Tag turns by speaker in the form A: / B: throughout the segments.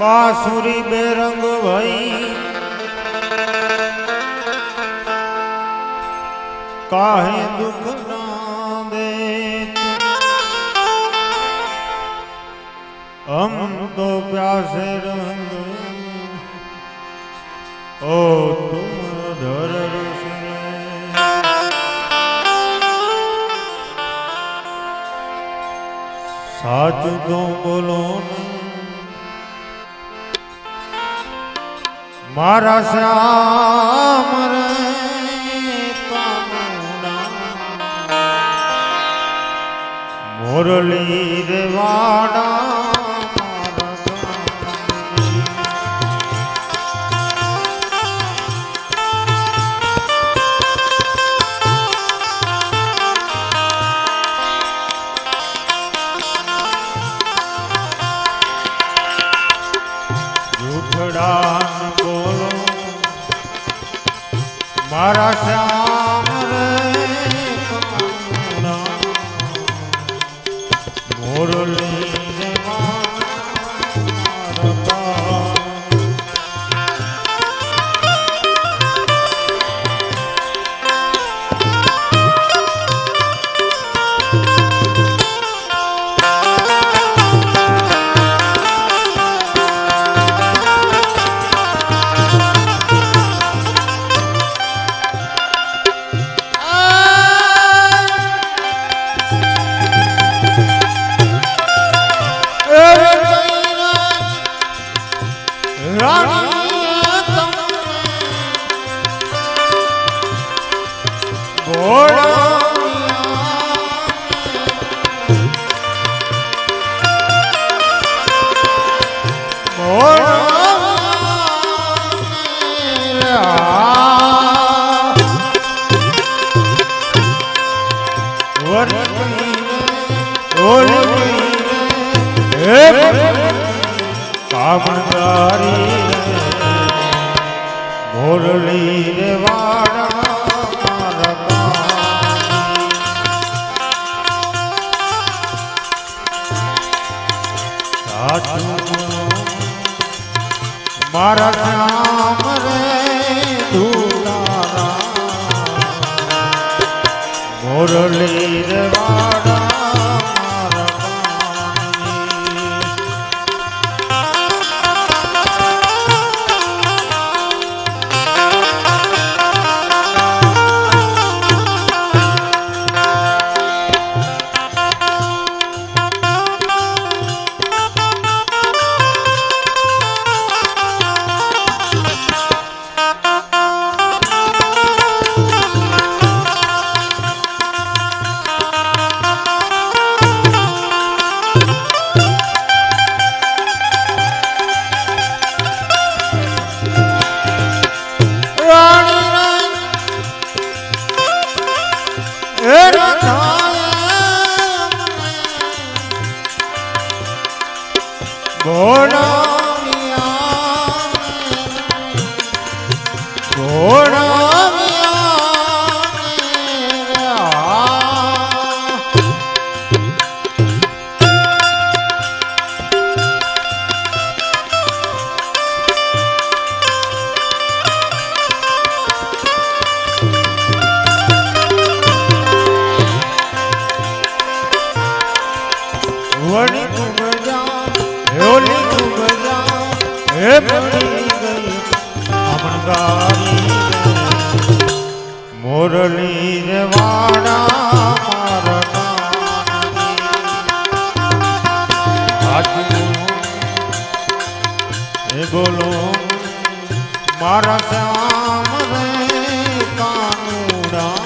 A: બાસુરી બેરંગ ભઈ કાહે દુઃખ ના દે હમ તો પ્યાસે રંગ. ઓ તુમ ધર સાચું તો બોલો ને. મારા શ્યામ રે મુરલી રે મારા કામણદારી મોરલી રે વાડા મારા દુલારા. મોરલી રે Yeah. મોરલી રે વાડા મારા ગામની. સાચું એ બોલો મારા શ્યામ રે કાનુડા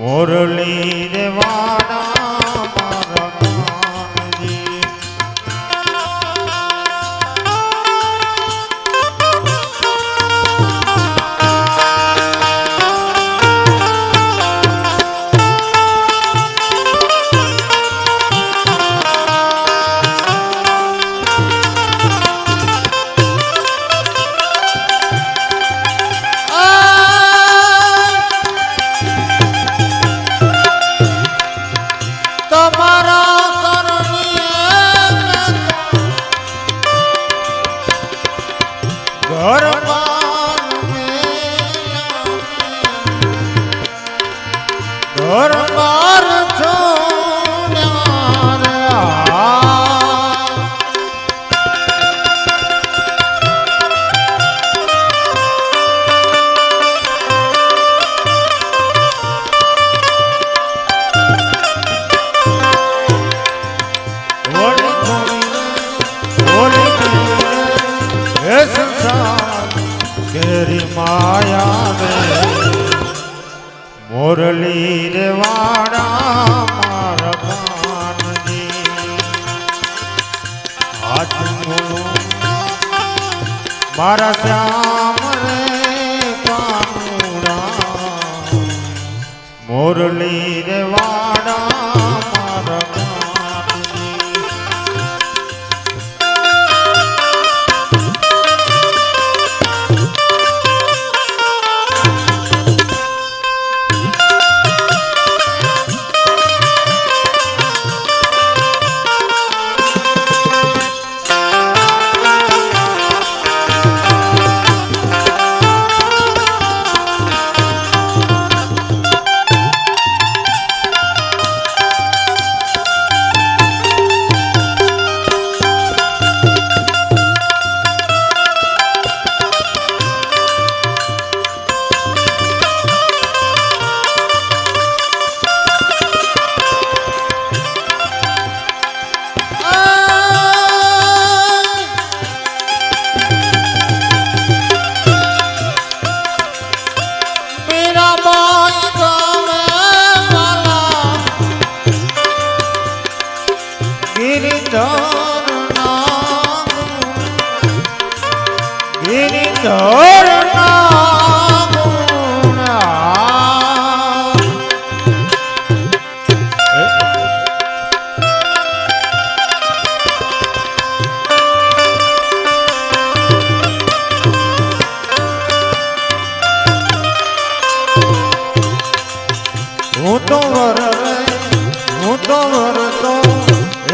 A: મોરલી હર છો. હાથનો મારા શ્યામ રે પામુડા. મોરલી રે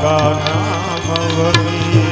A: का नाम वही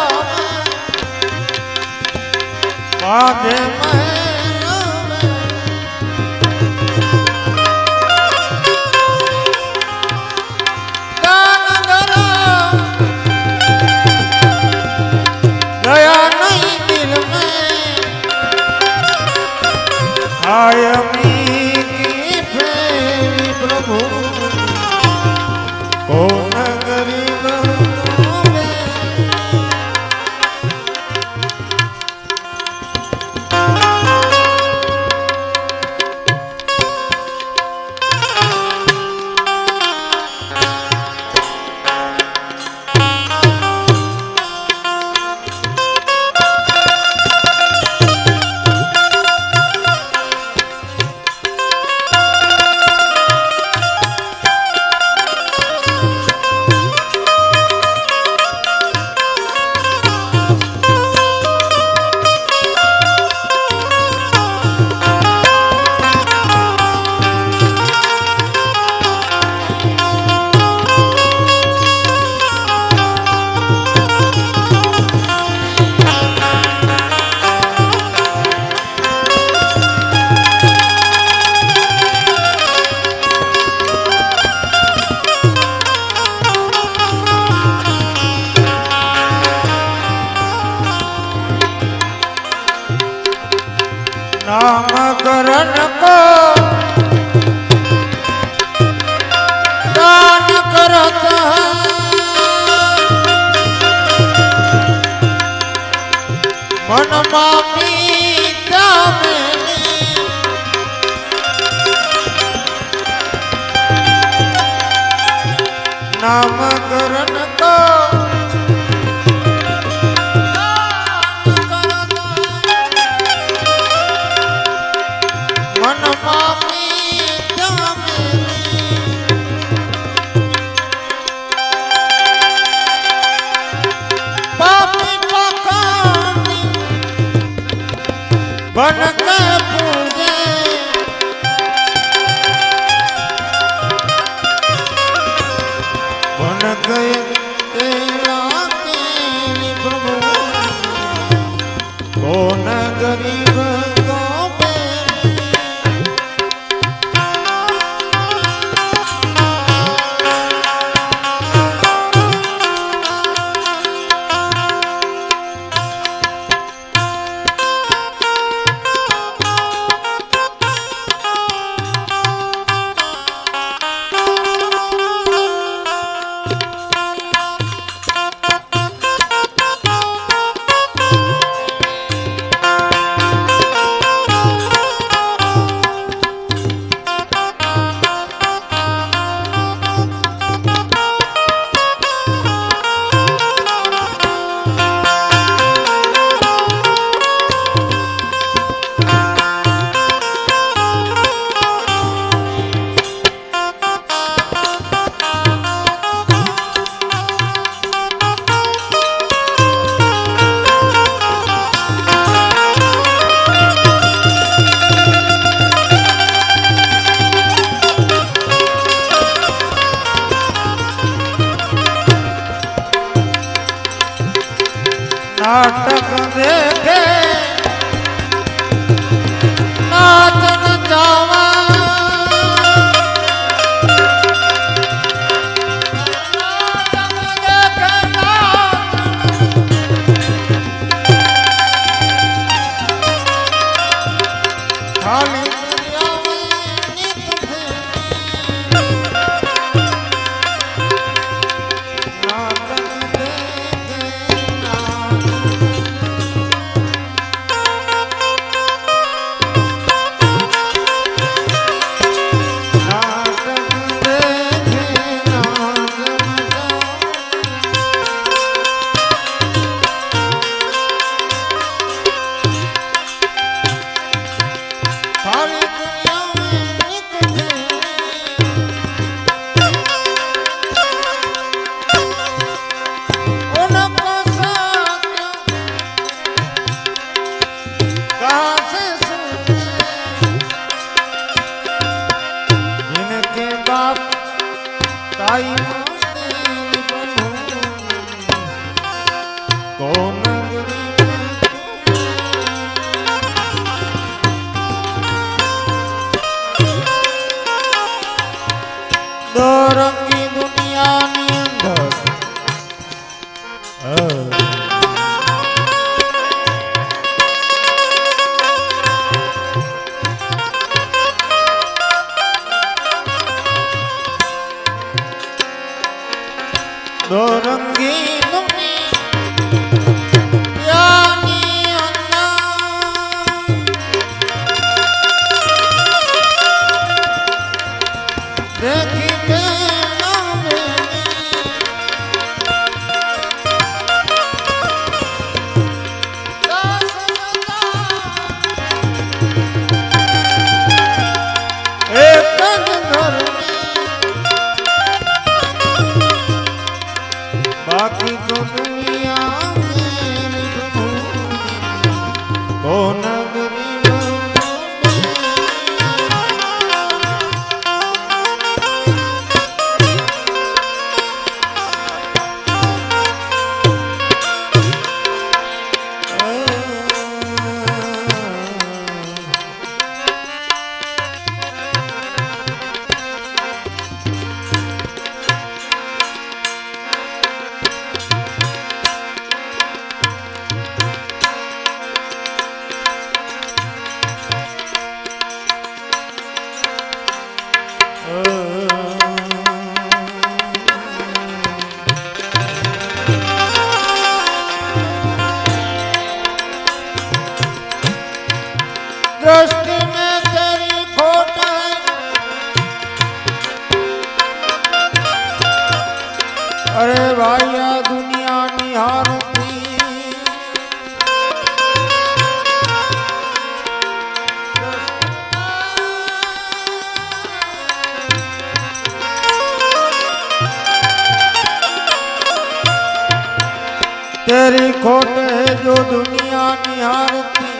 A: Yeah. મનમાં મીઠા મેલી નામકરણ કો Vai na காளி તારી ખોટે જો દુનિયા નિહારતી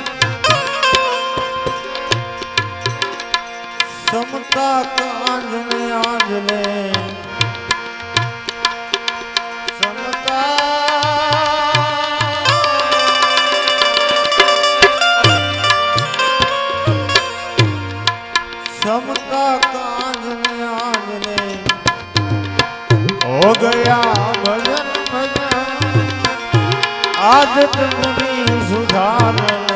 A: સમતા કાંજને આંજને સમતા. કાંજને આંજને હો ગયા આદત મુનિ સુધાર